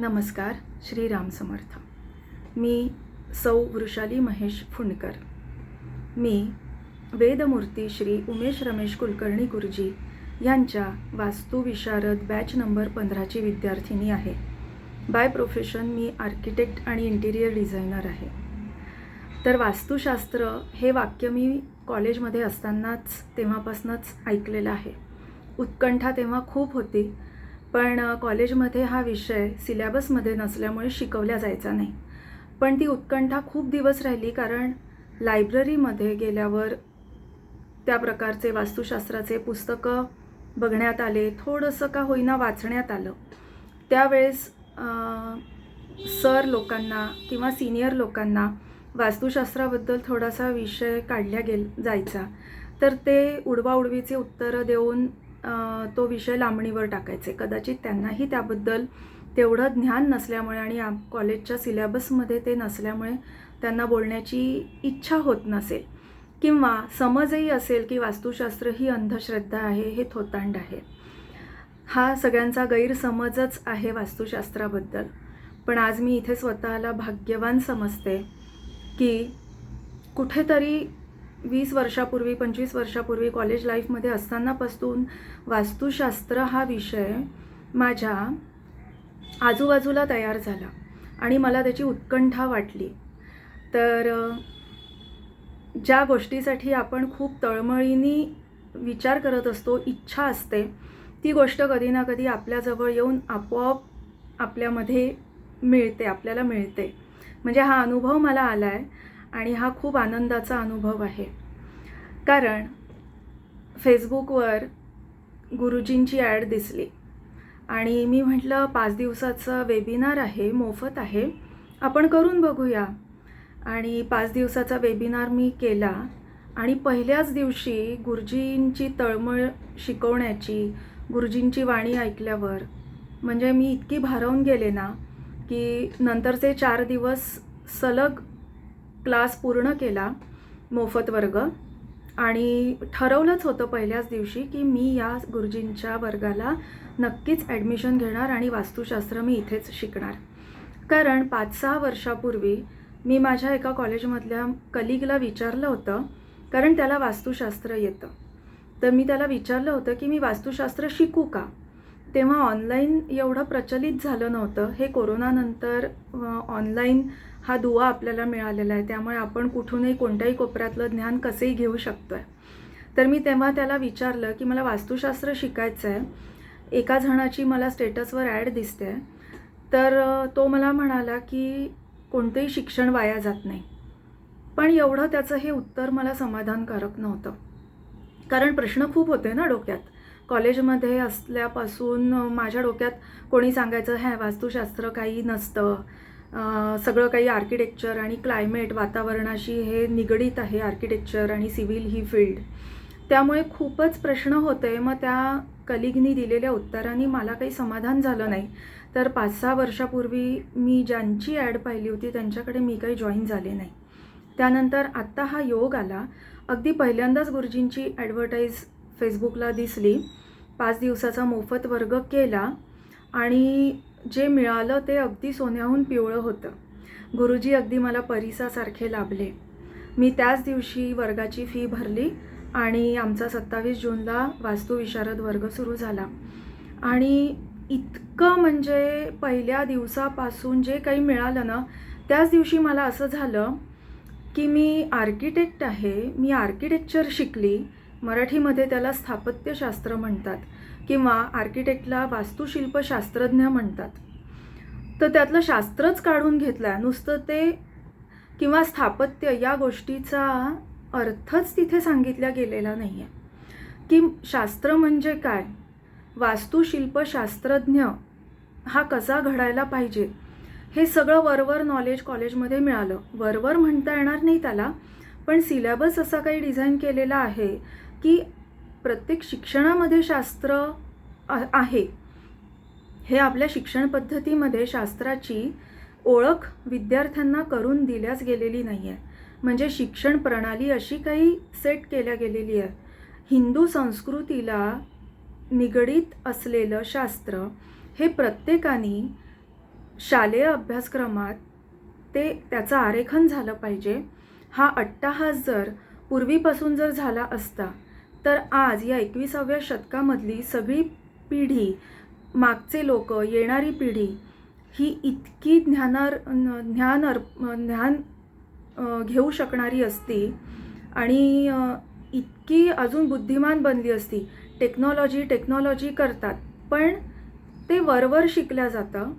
नमस्कार श्रीराम समर्थ. मी सौ वृषाली महेश फुंडकर. मी वेदमूर्ती श्री उमेश रमेश कुलकर्णी गुरुजी यांच्या वास्तुविशारद बॅच नंबर पंधराची विद्यार्थिनी आहे. बाय प्रोफेशन मी आर्किटेक्ट आणि इंटिरियर डिझायनर आहे. तर वास्तुशास्त्र हे वाक्य मी कॉलेजमध्ये असतानाच तेव्हापासूनच ऐकलेलं आहे. उत्कंठा तेव्हा खूप होती पण कॉलेजमध्ये हा विषय सिलॅबसमध्ये नसल्यामुळे शिकवला जायचा नाही. पण ती उत्कंठा खूप दिवस राहिली कारण लायब्ररीमध्ये गेल्यावर त्या प्रकारचे वास्तुशास्त्राचे पुस्तकं बघण्यात आले थोडंसं का होईना वाचण्यात आलं. त्यावेळेस सर लोकांना किंवा सिनियर लोकांना वास्तुशास्त्राबद्दल थोडासा विषय काढल्या गेल जायचा. तर ते उडवाउडवीचे उत्तरं देऊन तो विषय लांबणीवर टाकायचे. कदाचित त्यांनाही त्याबद्दल तेवढं ज्ञान नसल्यामुळे आणि आम कॉलेजच्या सिलॅबसमध्ये ते नसल्यामुळे त्यांना बोलण्याची इच्छा होत नसेल. किंवा समजही असेल की वास्तुशास्त्र ही अंधश्रद्धा आहे हे थोतांड आहे. हा सगळ्यांचा गैरसमजच आहे वास्तुशास्त्राबद्दल. पण आज मी इथे स्वतःला भाग्यवान समजते की कुठेतरी वीस वर्षापूर्वी पंचवीस वर्षापूर्वी कॉलेज लाईफमध्ये असतानापासून वास्तुशास्त्र हा विषय माझ्या आजूबाजूला तयार झाला आणि मला त्याची उत्कंठा वाटली. तर ज्या गोष्टीसाठी आपण खूप तळमळीने विचार करत असतो इच्छा असते ती गोष्ट कधी ना कधी आपल्याजवळ येऊन आपोआप आपल्यामध्ये मिळते आपल्याला मिळते. म्हणजे हा अनुभव मला आला आहे आणि हा खूप आनंदाचा अनुभव आहे. कारण फेसबुकवर गुरुजींची ॲड दिसली. आणि मी म्हटलं पाच दिवसाचं वेबिनार आहे मोफत आहे. आपण करून बघूया. आणि पाच दिवसाचा वेबिनार मी केला. आणि पहिल्याच दिवशी गुरुजींची तळमळ शिकवण्याची गुरुजींची वाणी ऐकल्यावर म्हणजे मी इतकी भारावून गेले ना की नंतरचे चार दिवस सलग क्लास पूर्ण केला मोफत वर्ग. आणि ठरवलंच होतं पहिल्याच दिवशी की मी या गुरुजींच्या वर्गाला नक्कीच ॲडमिशन घेणार आणि वास्तुशास्त्र मी इथेच शिकणार. कारण पाच सहा वर्षापूर्वी मी माझ्या एका कॉलेजमधल्या कलिगला विचारलं होतं कारण त्याला वास्तुशास्त्र येतं. तर मी त्याला विचारलं होतं की मी वास्तुशास्त्र शिकू का? तेव्हा ऑनलाईन एवढं प्रचलित झालं नव्हतं. हे कोरोनानंतर ऑनलाईन हा दुवा आपल्याला मिळालेला आहे. त्यामुळे आपण कुठूनही कोणत्याही कोपऱ्यातलं ज्ञान कसंही घेऊ शकतो आहे तर मी तेव्हा त्याला विचारलं की मला वास्तुशास्त्र शिकायचं आहे एका जणाची मला स्टेटसवर ॲड दिसते. आहे तर तो मला म्हणाला की कोणतंही शिक्षण वाया जात नाही. पण एवढं त्याचं हे उत्तर मला समाधानकारक नव्हतं. कारण प्रश्न खूप होते ना डोक्यात. कॉलेजमध्ये असल्यापासून माझ्या डोक्यात कोणी सांगायचं ह्या वास्तुशास्त्र काही नसतं. सगळं काही आर्किटेक्चर आणि क्लायमेट वातावरणाशी हे निगडीत आहे आर्किटेक्चर आणि सिव्हिल ही फील्ड. त्यामुळे खूपच प्रश्न होते. मग त्या कलिगनी दिलेल्या उत्तरांनी मला काही समाधान झालं नाही. तर पाच सहा वर्षापूर्वी मी ज्यांची ॲड पाहिली होती त्यांच्याकडे मी काही जॉईन झाले नाही. त्यानंतर आत्ता हा योग आला. अगदी पहिल्यांदाच गुरुजींची ॲडव्हर्टाईज फेसबुकला दिसली. पाच दिवसाचा मोफत वर्ग केला आणि जे मिळालं ते अगदी सोन्याहून पिवळं होतं. गुरुजी अगदी मला परिसासारखे लाभले. मी त्याच दिवशी वर्गाची फी भरली आणि आमचा सत्तावीस जूनला वास्तुविशारद वर्ग सुरू झाला. आणि इतकं म्हणजे पहिल्या दिवसापासून जे काही मिळालं ना त्याच दिवशी मला असं झालं की मी आर्किटेक्ट आहे मी आर्किटेक्चर शिकली मराठीमध्ये त्याला स्थापत्यशास्त्र म्हणतात किंवा आर्किटेक्टला वास्तुशिल्पशास्त्रज्ञ म्हणतात. तर त्यातलं शास्त्रच काढून घेतलं नुसतं ते किंवा स्थापत्य या गोष्टीचा अर्थच तिथे सांगितला गेलेला नाही आहे की शास्त्र म्हणजे काय? वास्तुशिल्पशास्त्रज्ञ हा कसा घडायला पाहिजे? हे सगळं वरवर नॉलेज कॉलेजमध्ये मिळालं. वरवर म्हणता येणार नाही त्याला पण सिलेबस असा काही डिझाईन केलेला आहे की प्रत्येक शिक्षणामध्ये शास्त्र आहे. हे आपल्या शिक्षण पद्धतीमध्ये शास्त्राची ओळख विद्यार्थ्यांना करून दिल्याच गेलेली नाही आहे म्हणजे शिक्षण प्रणाली अशी काही सेट केल्या गेलेली आहे. हिंदू संस्कृतीला निगडीत असलेलं शास्त्र हे प्रत्येकाने शालेय अभ्यासक्रमात ते त्याचं आरेखन झालं पाहिजे. हा अट्टाहास जर पूर्वीपासून जर झाला असता तर आज या एकविसाव्या शतकामधली सगळी पिढी मागचे लोक येणारी पिढी ही इतकी ज्ञानार न- ज्ञान अर्प ज्ञान घेऊ शकणारी असती आणि इतकी अजून बुद्धिमान बनली असती. टेक्नॉलॉजी टेक्नॉलॉजी करतात पण ते वरवर शिकल्या जातं.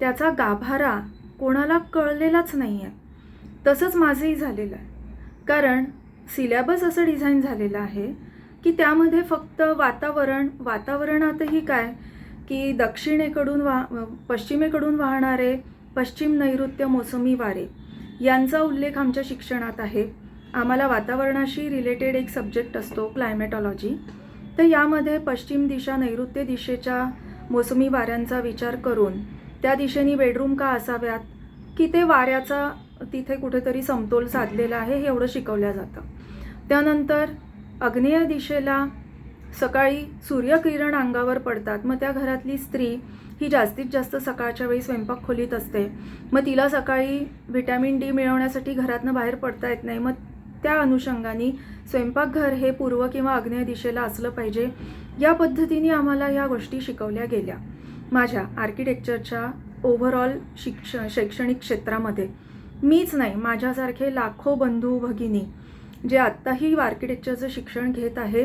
त्याचा गाभारा कोणाला कळलेलाच नाही आहे तसंच माझंही झालेलं आहे. कारण सिलॅबस असं डिझाईन झालेलं आहे की त्यामध्ये फक्त वातावरण वातावरणातही काय? की दक्षिणेकडून वा पश्चिमेकडून वाहणारे पश्चिम नैऋत्य मोसमी वारे. यांचा उल्लेख आमच्या शिक्षणात आहे. आम्हाला वातावरणाशी रिलेटेड एक सब्जेक्ट असतो क्लायमेटॉलॉजी तर यामध्ये पश्चिम दिशा नैऋत्य दिशेच्या मोसमी वाऱ्यांचा विचार करून त्या दिशेने बेडरूम का असाव्यात? की ते वाऱ्याचा तिथे कुठेतरी समतोल साधलेला आहे हे एवढं शिकवलं जातं. त्यानंतर आग्नेय दिशेला सकाळी सूर्यकिरण अंगावर पडतात. मग त्या घरातली स्त्री ही जास्तीत जास्त सकाळच्या वेळी स्वयंपाक खोलीत असते. मग तिला सकाळी व्हिटॅमिन डी मिळवण्यासाठी घरातनं बाहेर पडता येत नाही. मग त्या अनुषंगाने स्वयंपाकघर हे पूर्व किंवा आग्नेय दिशेला असलं पाहिजे. या पद्धतीने आम्हाला या गोष्टी शिकवल्या गेल्या. माझ्या आर्किटेक्चरच्या ओव्हरऑल शिक्ष शैक्षणिक क्षेत्रामध्ये. मीच नाही माझ्यासारखे लाखो बंधू भगिनी जे आत्ताही आर्किटेक्चरचं शिक्षण घेत आहे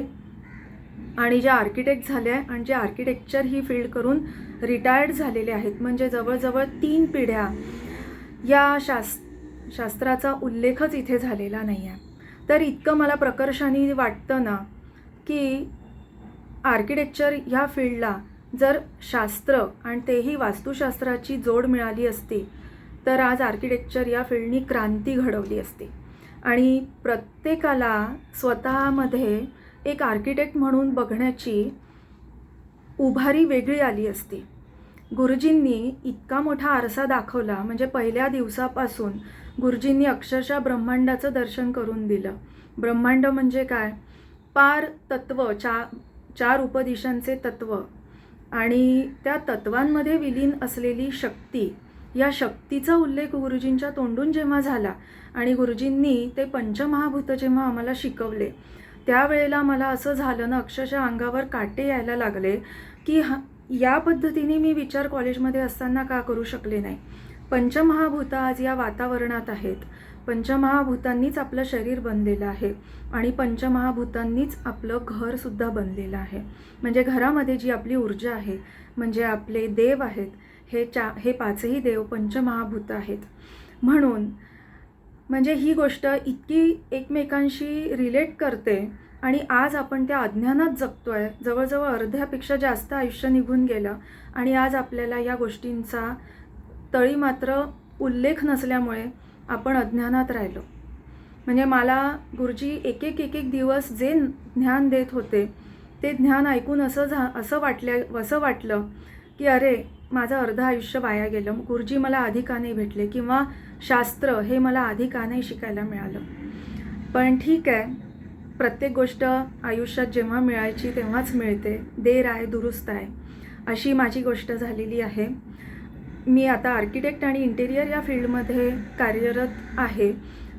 आणि जे आर्किटेक्ट झाले आहे आणि जे आर्किटेक्चर ही फील्ड करून रिटायर्ड झालेले आहेत म्हणजे जवळजवळ तीन पिढ्या या शास शास्त्राचा उल्लेखच इथे झालेला नाही आहे. तर इतकं मला प्रकर्षाने वाटतं ना की आर्किटेक्चर ह्या फील्डला जर शास्त्र आणि तेही वास्तुशास्त्राची जोड मिळाली असती तर आज आर्किटेक्चर या फील्डनी क्रांती घडवली असती. आणि प्रत्येकाला स्वतःमध्ये एक आर्किटेक्ट म्हणून बघण्याची उभारी वेगळी आली असती. गुरुजींनी इतका मोठा आरसा दाखवला म्हणजे पहिल्या दिवसापासून गुरुजींनी अक्षरशः ब्रह्मांडाचं दर्शन करून दिलं. ब्रह्मांड म्हणजे काय? पार तत्व चा चार उपदिशांचे तत्व. आणि त्या तत्वांमध्ये विलीन असलेली शक्ती या शक्तीचा उल्लेख गुरुजींच्या तोंडून जेव्हा झाला आणि गुरुजींनी ते पंचमहाभूत जेव्हा आम्हाला शिकवले त्यावेळेला मला असं झालं ना अक्षरशः अंगावर काटे यायला लागले की हा या पद्धतीने मी विचार कॉलेजमध्ये असताना का करू शकले नाही. पंचमहाभूत आज या वातावरणात आहेत. पंचमहाभूतांनीच आपलं शरीर बनलेलं आहे आणि पंचमहाभूतांनीच आपलं घरसुद्धा बनलेलं आहे. म्हणजे घरामध्ये जी आपली ऊर्जा आहे म्हणजे आपले देव आहेत हे चा हे पाचही देव पंचमहाभूत आहेत. म्हणून म्हणजे ही गोष्ट इतकी एकमेकांशी रिलेट करते आणि आज आपण त्या अज्ञानात जगतो आहे जवळजवळ अर्ध्यापेक्षा जास्त आयुष्य निघून गेलं आणि आज आपल्याला या गोष्टींचा तळी मात्र उल्लेख नसल्यामुळे आपण अज्ञानात राहिलो. म्हणजे मला गुरुजी एक एक एक एक दिवस जे ज्ञान देत होते ते ज्ञान ऐकून असं झा असं वाटल्या असं वाटलं की अरे माझं अर्ध आयुष्य वाया गेलं. गुरुजी मला आधी भेटले किंवा शास्त्र हे मला आधी का नाही शिकायला मिळालं? पण ठीक आहे. प्रत्येक गोष्ट आयुष्यात जेव्हा मिळायची तेव्हाच मिळते. देर आहे दुरुस्त आहे. अशी माझी गोष्ट झालेली आहे. मी आता आर्किटेक्ट आणि इंटेरियर या फील्डमध्ये कार्यरत आहे.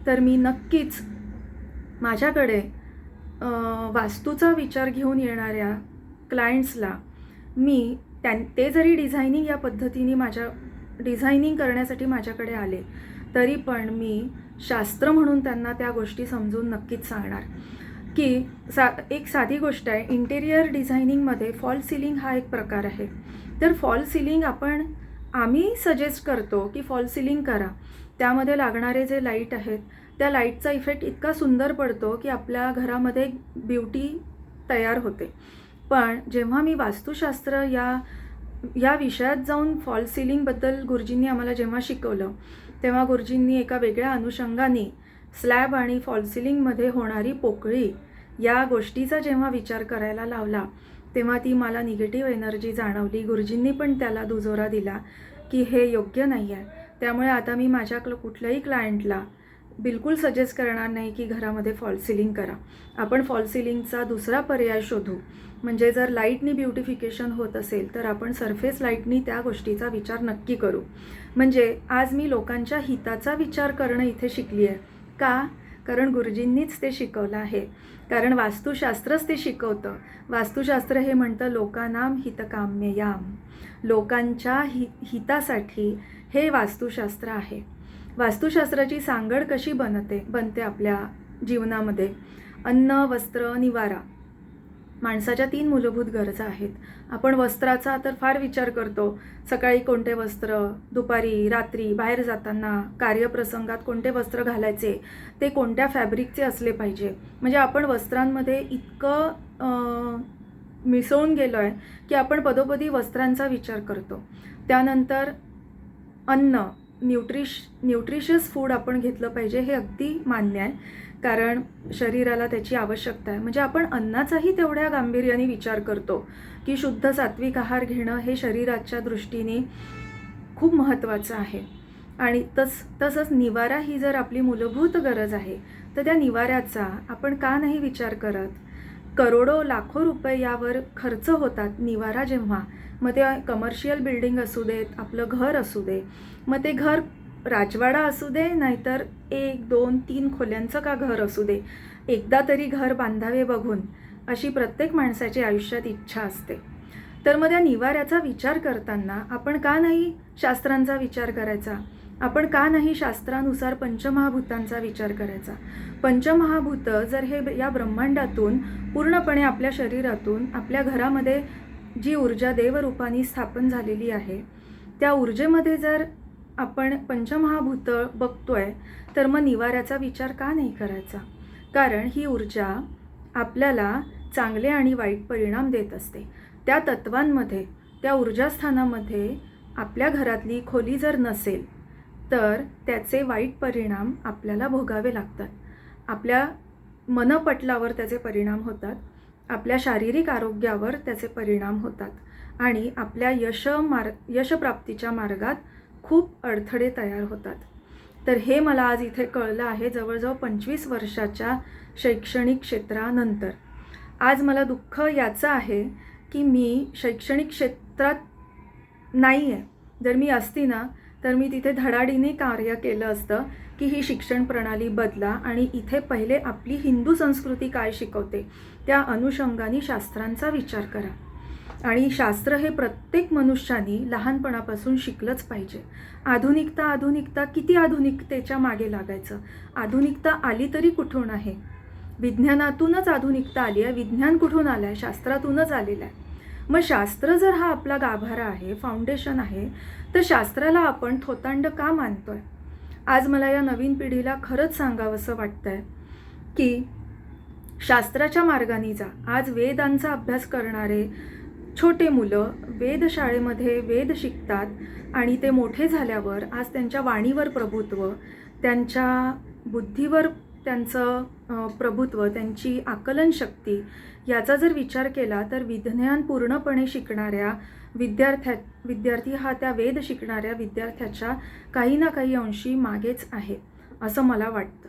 तर मी नक्कीच माझ्याकडे वास्तूचा विचार घेऊन येणाऱ्या क्लायंट्सला मी त्यां ते जरी डिझायनिंग या पद्धतीने माझ्या डिझायनिंग करण्यासाठी माझ्याकडे आले तरी पण मी शास्त्र म्हणून त्यांना त्या गोष्टी समजून नक्कीच सांगणार. की सा एक साधी गोष्ट आहे इंटेरियर डिझायनिंगमध्ये फॉल सिलिंग हा एक प्रकार आहे. तर फॉल सिलिंग आपण आम्ही सजेस्ट करतो की फॉल सिलिंग करा. त्यामध्ये लागणारे जे लाइट आहेत त्या लाईटचा इफेक्ट इतका सुंदर पडतो की आपल्या घरामध्ये ब्युटी तयार होते. पण जेव्हा मी वास्तुशास्त्र या या विषयात जाऊन फॉल सिलिंगबद्दल गुरुजींनी आम्हाला जेव्हा शिकवलं तेव्हा गुरुजींनी एका वेगळ्या अनुषंगाने स्लॅब आणि फॉल सिलिंगमध्ये होणारी पोकळी या गोष्टीचा जेव्हा विचार करायला लावला तेव्हा ती मला निगेटिव्ह एनर्जी जाणवली. गुरुजींनी पण त्याला दुजोरा दिला की हे योग्य नाही आहे त्यामुळे आता मी माझ्या क्ल कुठल्याही क्लायंटला बिलकुल सजेस्ट करणार नाही की घरामध्ये फॉल सिलिंग करा. आपण फॉल सिलिंगचा दुसरा पर्याय शोधू. म्हणजे जर लाईटनी ब्युटिफिकेशन होत असेल तर आपण सरफेस लाईटनी त्या गोष्टीचा विचार नक्की करू. म्हणजे आज मी लोकांच्या हिताचा विचार करणं इथे शिकली आहे का? कारण गुरुजींनीच ते शिकवलं आहे. कारण वास्तुशास्त्रच ते शिकवतं. वास्तुशास्त्र हे म्हणतं लोकानाम हितकाम्ययाम. लोकांच्या हि हितासाठी हे वास्तुशास्त्र आहे. वास्तुशास्त्राची सांगड कशी बनते बनते आपल्या जीवनामध्ये? अन्न वस्त्र निवारा. माणसाच्या तीन मूलभूत गरजा आहेत. आपण वस्त्राचा तर फार विचार करतो. सकाळी कोणते वस्त्र दुपारी रात्री बाहेर जाताना कार्यप्रसंगात कोणते वस्त्र घालायचे ते कोणत्या फॅब्रिकचे असले पाहिजे. म्हणजे आपण वस्त्रांमध्ये इतकं मिसळून गेलो आहे की आपण पदोपदी वस्त्रांचा विचार करतो. त्यानंतर अन्न. न्यूट्रिश न्यूट्रिशियस फूड आपण घेतलं पाहिजे हे अगदी मान्य आहे. कारण शरीराला त्याची आवश्यकता आहे. म्हणजे आपण अन्नाचाही तेवढ्या गांभीर्याने विचार करतो की शुद्ध सात्विक आहार घेणं हे शरीराच्या दृष्टीने खूप महत्त्वाचं आहे. आणि तस तसंच निवारा ही जर आपली मूलभूत गरज आहे तर त्या निवाऱ्याचा आपण का नाही विचार करत? करोडो लाखो रुपये यावर खर्च होतात निवारा जेव्हा. मग ते कमर्शियल बिल्डिंग असू देत आपलं घर असू दे. मग ते घर राजवाडा असू दे नाहीतर एक दोन तीन खोल्यांचं का घर असू दे. एकदा तरी घर बांधावे बघून अशी प्रत्येक माणसाची आयुष्यात इच्छा असते. तर मग त्या निवाऱ्याचा विचार करताना आपण का नाही शास्त्रांचा विचार करायचा? आपण का नाही शास्त्रानुसार पंचमहाभूतांचा विचार करायचा? पंचमहाभूत जर हे या ब्रह्मांडातून पूर्णपणे आपल्या शरीरातून आपल्या घरामध्ये जी ऊर्जा देवरूपाने स्थापन झालेली आहे त्या ऊर्जेमध्ये जर आपण पंचमहाभूत बघतोय तर मग निवाऱ्याचा विचार का नाही करायचा? कारण ही ऊर्जा आपल्याला चांगले आणि वाईट परिणाम देत असते. त्या तत्वांमध्ये त्या ऊर्जास्थानामध्ये आपल्या घरातली खोली जर नसेल तर त्याचे वाईट परिणाम आपल्याला भोगावे लागतात. आपल्या मनपटलावर त्याचे परिणाम होतात. आपल्या शारीरिक आरोग्यावर त्याचे परिणाम होतात. आणि आपल्या यश मार यशप्राप्तीच्या मार्गात खूप अडथळे तयार होतात. तर हे मला आज इथे कळलं आहे जवळजवळ पंचवीस वर्षाच्या शैक्षणिक क्षेत्रानंतर. आज मला दुःख याचं आहे की मी शैक्षणिक क्षेत्रात नाही आहे जर मी असती ना तर मी तिथे धडाडीने कार्य केलं असतं की ही शिक्षण प्रणाली बदला आणि इथे पहिले आपली हिंदू संस्कृती काय शिकवते त्या अनुषंगाने शास्त्रांचा विचार करा. आणि शास्त्र हे प्रत्येक मनुष्याने लहानपणापासून शिकलंच पाहिजे. आधुनिकता आधुनिकता किती आधुनिकतेच्या मागे लागायचं? आधुनिकता आली तरी कुठून आहे? विज्ञानातूनच आधुनिकता आली आहे. विज्ञान कुठून आलं आहे शास्त्रातूनच आलेलं आहे. मग शास्त्र जर हा आपला गाभारा आहे फाउंडेशन आहे तर शास्त्राला आपण थोतांड का मानतोय? आज मला या नवीन पिढीला खरंच सांगावंसं वाटतंय की शास्त्राच्या मार्गाने जा. आज वेदांचा अभ्यास करणारे छोटे मुलं वेदशाळेमध्ये वेद शिकतात आणि ते मोठे झाल्यावर आज त्यांच्या वाणीवर प्रभुत्व त्यांच्या बुद्धीवर त्यांचं प्रभुत्व त्यांची आकलनशक्ती याचा जर विचार केला तर विज्ञान पूर्णपणे शिकणाऱ्या विद्यार्थ्या विद्यार्थी हा त्या वेद शिकणाऱ्या विद्यार्थ्याच्या काही ना काही अंशी मागेच आहे असं मला वाटतं.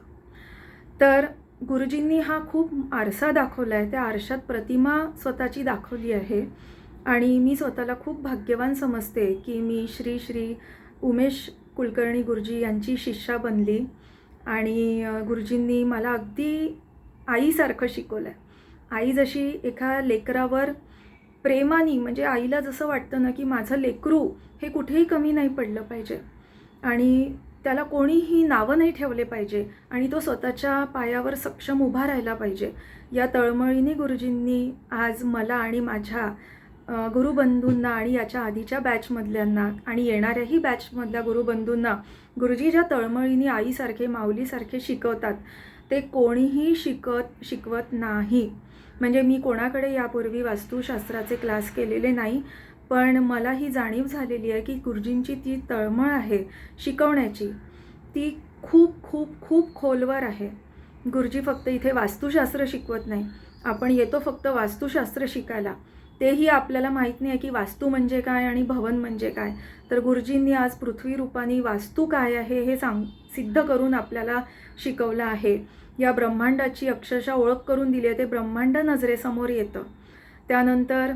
तर गुरुजींनी हा खूप आरसा दाखवला आहे त्या आरशात प्रतिमा स्वतःची दाखवली आहे आणि मी स्वतःला खूप भाग्यवान समजते की मी श्री श्री उमेश कुलकर्णी गुरुजी यांची शिष्या बनली. आणि गुरुजींनी मला अगदी आईसारखं शिकवलं आहे आई जशी एका लेकरावर प्रेमाने म्हणजे आईला जसं वाटतं ना की माझं लेकरू हे कुठेही कमी नाही पडलं पाहिजे. आणि त्याला कोणीही नावं नाही ठेवले पाहिजे आणि तो स्वतःच्या पायावर सक्षम उभा राहिला पाहिजे. या तळमळीने गुरुजींनी आज मला आणि माझ्या गुरुबंधूंना आणि याच्या आधीच्या बॅचमधल्यांना आणि येणाऱ्याही बॅचमधल्या गुरुबंधूंना गुरुजी ज्या तळमळीने आईसारखे माऊलीसारखे शिकवतात ते कोणीही शिकत शिकवत नाही. म्हणजे मी कोणाकडे यापूर्वी वास्तुशास्त्राचे क्लास केलेले नाही पण मला ही जाणीव झालेली आहे की गुरुजींची ती तळमळ आहे शिकवण्याची. ती खूप खूप खूप खोलवर आहे. गुरुजी फक्त इथे वास्तुशास्त्र शिकवत नाही. आपण येतो फक्त वास्तुशास्त्र शिकायला. तेही आपल्याला माहीत नाही आहे की वास्तू म्हणजे काय आणि भवन म्हणजे काय. तर गुरुजींनी आज पृथ्वी रूपाने वास्तू काय आहे हे सांग सिद्ध करून आपल्याला शिकवलं आहे. या ब्रह्मांडाची अक्षरशः ओळख करून दिली आहे. ते ब्रह्मांड नजरेसमोर येतं. त्यानंतर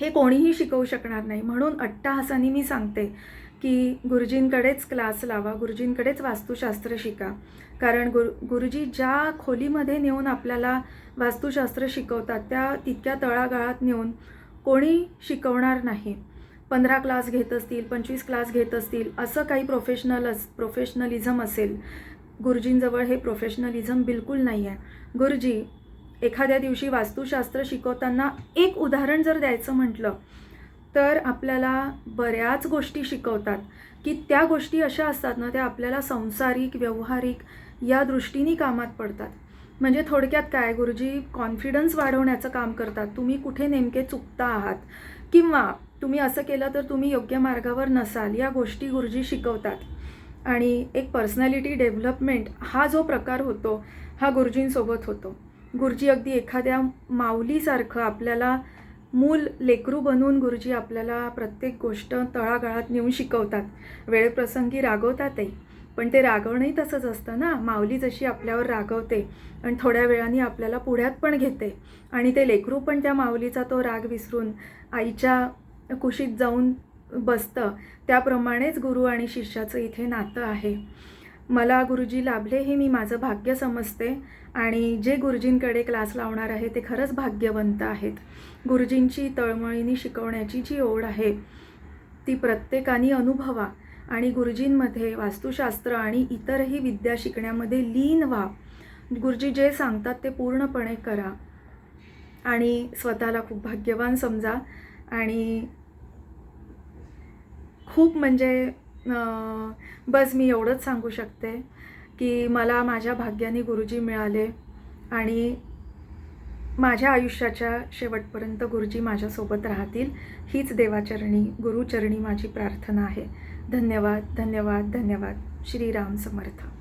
हे कोणीही शिकवू शकणार नाही. म्हणून अट्टाहासाने मी सांगते की गुरुजींकडेच क्लास लावा गुरुजींकडेच वास्तुशास्त्र शिका. कारण गुरु गुरुजी ज्या खोलीमध्ये नेऊन आपल्याला वास्तुशास्त्र शिकवतात त्या तितक्या तळागाळात नेऊन कोणी शिकवणार नाही. पंधरा क्लास घेत असतील पंचवीस क्लास घेत असतील असं काही प्रोफेशनल अस प्रोफेशनलिझम असेल. गुरुजींजवळ हे प्रोफेशनलिझम बिलकुल नाही आहे गुरुजी एखाद्या दिवशी वास्तुशास्त्र शिकवताना एक उदाहरण जर द्यायचं म्हटलं तर आपल्याला बऱ्याच गोष्टी शिकवतात की त्या गोष्टी अशा असतात ना त्या आपल्याला संसारिक व्यवहारिक या दृष्टीने कामात पडतात. म्हणजे थोडक्यात काय गुरुजी कॉन्फिडन्स वाढवण्याचं काम करतात. तुम्ही कुठे नेमके चुकता आहात? किंवा तुम्ही असं केलं तर तुम्ही योग्य मार्गावर नसाल या गोष्टी गुरुजी शिकवतात. आणि एक पर्सनॅलिटी डेव्हलपमेंट हा जो प्रकार होतो हा गुरुजींसोबत होतो. गुरुजी अगदी एखाद्या माऊलीसारखं आपल्याला मूल लेकरू बनवून गुरुजी आपल्याला प्रत्येक गोष्ट तळागाळात नेऊन शिकवतात. वेळप्रसंगी रागवतातही पण ते रागवणंही तसंच असतं ना? माऊली जशी आपल्यावर रागवते आणि थोड्या वेळाने आपल्याला पुढ्यात पण घेते. आणि ते लेकरू पण त्या माऊलीचा तो राग विसरून आईच्या कुशीत जाऊन बसतं. त्याप्रमाणेच गुरु आणि शिष्याचं इथे नातं आहे. मला गुरुजी लाभले हे मी माझं भाग्य समजते आणि जे गुरुजींकडे क्लास लावणार आहे ते खरंच भाग्यवंत आहेत. गुरुजींची तळमळीने शिकवण्याची जी ओढ आहे ती प्रत्येकाने अनुभवा आणि गुरुजींमध्ये वास्तुशास्त्र आणि इतरही विद्या शिकण्यामध्ये लीन व्हा. गुरुजी जे सांगतात ते पूर्णपणे करा आणि स्वतःला खूप भाग्यवान समजा आणि खूप म्हणजे बस मी एवढंच सांगू शकते की मला माझ्या भाग्याने गुरुजी मिळाले आणि माझ्या आयुष्याच्या शेवटपर्यंत गुरुजी माझ्यासोबत राहतील हीच देवाचरणी गुरुचरणी माझी प्रार्थना आहे. धन्यवाद धन्यवाद धन्यवाद. श्रीराम समर्थ.